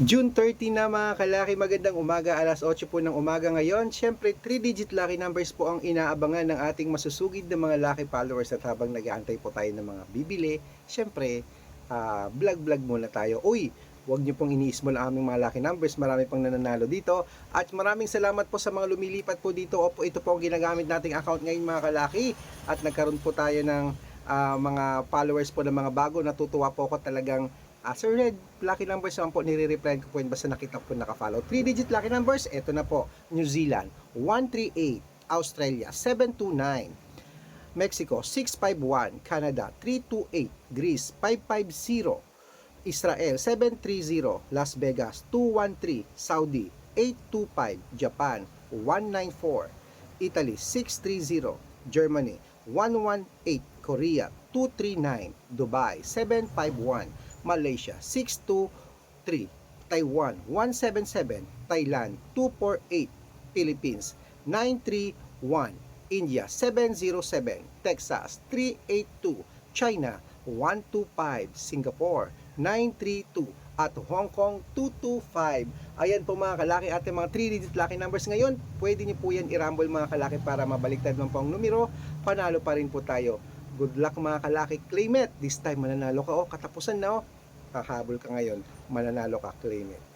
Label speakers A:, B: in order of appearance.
A: June 30 na mga kalaki, magandang umaga, alas 8 po ng umaga ngayon. Siyempre, 3-digit lucky numbers po ang inaabangan ng ating masusugid na mga lucky followers at habang nag-aantay po tayo ng mga bibili, siyempre, ah, vlog-vlog muna tayo. Uy, huwag niyo pong iniismol ang aming mga lucky numbers, marami pang nananalo dito. At maraming salamat po sa mga lumilipat po dito. Opo, ito po ang ginagamit nating account ngayon mga kalaki. At nagkaroon po tayo ng ah, mga followers po ng mga bago. Natutuwa po ako talagang Ah, Sir Red, lucky numbers naman po, nire-reply ko po yun basta nakita po nakafollow. 3-digit lucky numbers, eto na po. New Zealand, 138. Australia, 729. Mexico, 651. Canada, 328. Greece, 550. Israel, 730. Las Vegas, 213. Saudi, 825. Japan, 194. Italy, 630. Germany, 118. Korea, 239. Dubai, 751. Malaysia 623, Taiwan 177, Thailand 248, Philippines 931, India 707, Texas 382, China 125, Singapore 932, at Hong Kong 225. Ayan po mga kalaki ating mga 3-digit lucky numbers ngayon. Pwede niyo po yan i-rumble mga kalaki para mabaliktad man po ang numero. Panalo pa rin po tayo. Good luck mga kalaki. Claim it. This time mananalo ka. Oh, katapusan na oh. Kahabol ka ngayon. Mananalo ka. Claim it.